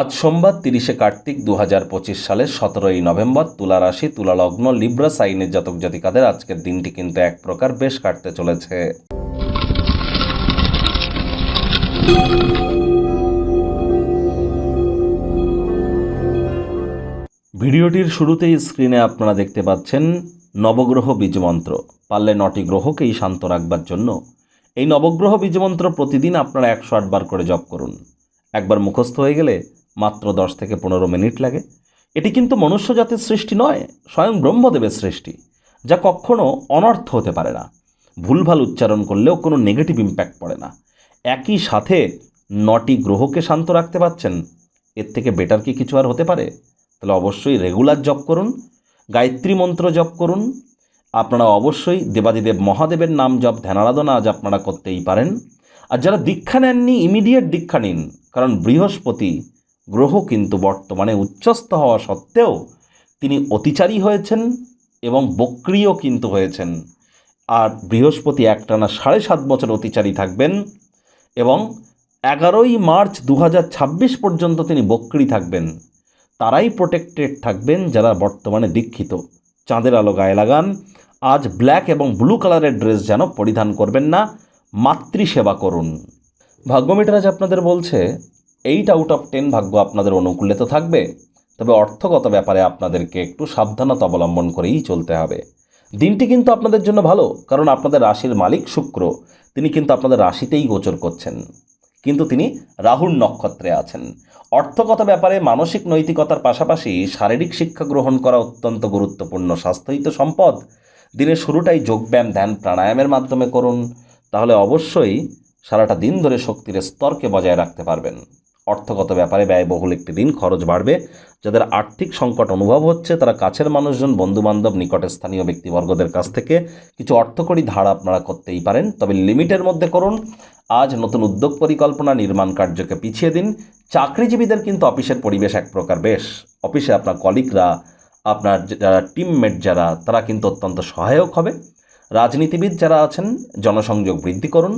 আজ সোমবার তিরিশে কার্তিক দু হাজার পঁচিশ সালের সতেরোই নভেম্বর তুলা রাশি, তুলা লগ্ন, লিব্রা, সাইনের জাতক জাতিকাদের আজকের দিনটি কিন্তু এক প্রকার বেশ কাটতে চলেছে। ভিডিওটির শুরুতেই স্ক্রিনে আপনারা দেখতে পাচ্ছেন নবগ্রহ বীজমন্ত্র। পারলে নটি গ্রহকেই শান্ত রাখবার জন্য। এই নবগ্রহ বীজমন্ত্র প্রতিদিন আপনারা একশো আটবার করে জপ করুন। একবার মুখস্থ হয়ে গেলে মাত্র দশ থেকে পনেরো মিনিট লাগে। এটি কিন্তু মনুষ্য জাতির সৃষ্টি নয়, স্বয়ং ব্রহ্মদেবের সৃষ্টি, যা কখনো অনর্থ হতে পারে না। ভুলভাল উচ্চারণ করলেও কোনো নেগেটিভ ইম্প্যাক্ট পড়ে না। একই সাথে নটি গ্রহকে শান্ত রাখতে পারছেন, এর থেকে বেটার কি কিছু আর হতে পারে? তাহলে অবশ্যই রেগুলার জপ করুন, গায়ত্রী মন্ত্র জপ করুন। আপনারা অবশ্যই দেবাদিদেব মহাদেবের নাম জপ, ধ্যানারাধনা আজ আপনারা করতেই পারেন। আর যারা দীক্ষা নেননি ইমিডিয়েট দীক্ষা নিন, কারণ বৃহস্পতি গ্রহ কিন্তু বর্তমানে উচ্চস্থ হওয়া সত্ত্বেও তিনি অতিচারী হয়েছেন এবং বক্রিয় কিন্তু হয়েছেন। আর বৃহস্পতি একটানা সাড়ে সাত বছর অতিচারী থাকবেন এবং এগারোই মার্চ দু হাজার ছাব্বিশ পর্যন্ত তিনি বক্রি থাকবেন। তারাই প্রোটেক্টেড থাকবেন যারা বর্তমানে দীক্ষিত। চাঁদের আলো গায়ে লাগান। আজ ব্ল্যাক এবং ব্লু কালারের ড্রেস যেন পরিধান করবেন না। মাতৃসেবা করুন। ভাগ্যমিটার আজ আপনাদের বলছে এইট আউট অফ টেন ভাগ্য আপনাদের অনুকূলে তো থাকবে। তবে অর্থগত ব্যাপারে আপনাদেরকে একটু সাবধানতা অবলম্বন করেই চলতে হবে। দিনটি কিন্তু আপনাদের জন্য ভালো, কারণ আপনাদের রাশির মালিক শুক্র। তিনি কিন্তু আপনাদের রাশিতেই গোচর করছেন। কিন্তু তিনি রাহুর নক্ষত্রে আছেন। অর্থগত ব্যাপারে মানসিক নৈতিকতার পাশাপাশি শারীরিক শিক্ষা গ্রহণ করা অত্যন্ত গুরুত্বপূর্ণ স্বাস্থ্যই তো সম্পদ। দিনের শুরুটাই যোগব্যায়াম, ধ্যান, প্রাণায়ামের মাধ্যমে করুন। তাহলে অবশ্যই সারাটা দিন ধরে শক্তির স্তরকে বজায় রাখতে পারবেন। অর্থগত ব্যাপারে ব্যয়বহুল একটি দিন খরচ বাড়বে। যাদের আর্থিক সংকট অনুভব হচ্ছে, তারা কাছের মানুষজন, বন্ধুবান্ধব, নিকটে স্থানীয় ব্যক্তিবর্গদের কাছ থেকে কিছু অর্থকরী ধার আপনারা করতেই পারেন। তবে লিমিটের মধ্যে করুন। আজ নতুন উদ্যোগ পরিকল্পনা নির্মাণ কার্যকে পিছিয়ে দিন। চাকরিজীবীদের কিন্তু অফিসের পরিবেশ এক প্রকার বেশ। অফিসে আপনার কলিগরা, আপনার যারা টিমমেট যারা, তারা কিন্তু অত্যন্ত সহায়ক হবে। রাজনীতিবিদ যারা আছেন, জনসংযোগ বৃদ্ধি করুন।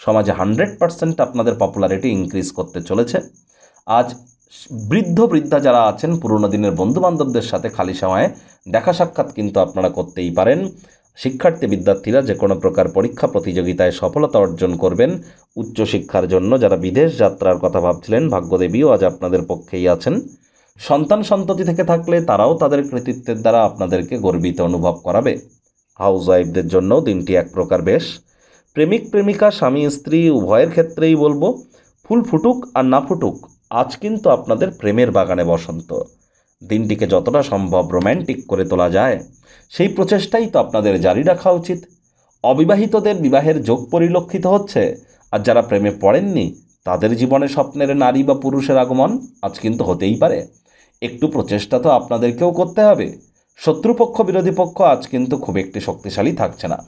সমাজে হান্ড্রেড পার্সেন্ট আপনাদের পপুলারিটি ইনক্রিজ করতে চলেছে। আজ বৃদ্ধ বৃদ্ধা যারা আছেন, পুরনো দিনের বন্ধুবান্ধবদের সাথে খালি সময়ে দেখা সাক্ষাৎ কিন্তু আপনারা করতেই পারেন। শিক্ষার্থী বিদ্যার্থীরা যে কোনো প্রকার পরীক্ষা প্রতিযোগিতায় সফলতা অর্জন করবেন। উচ্চশিক্ষার জন্য যারা বিদেশ যাত্রার কথা ভাবছিলেন, ভাগ্যদেবীও আজ আপনাদের পক্ষেই আছেন। সন্তান সন্ততি থেকে থাকলে তারাও তাদের কৃতিত্বের দ্বারা আপনাদেরকে গর্বিত অনুভব করাবে। হাউস ওয়াইফদের জন্যও দিনটি এক প্রকার বেশ। প্রেমিক, প্রেমিকা, স্বামী, স্ত্রী, উভয়ের ক্ষেত্রেই বলব, ফুল ফুটুক আর না ফুটুক, আজ কিন্তু আপনাদের প্রেমের বাগানে বসন্ত। দিনটিকে যতটা সম্ভব রোম্যান্টিক করে তোলা যায়, সেই প্রচেষ্টাই তো আপনাদের জারি রাখা উচিত। অবিবাহিতদের বিবাহের যোগ পরিলক্ষিত হচ্ছে, আর যারা প্রেমে পড়েননি, তাদের জীবনে স্বপ্নের নারী বা পুরুষের আগমন আজ কিন্তু হতেই পারে। একটু প্রচেষ্টা তো আপনাদেরকেও করতে হবে, শত্রুপক্ষ, বিরোধী পক্ষ আজ কিন্তু খুব একটি শক্তিশালী থাকছে না।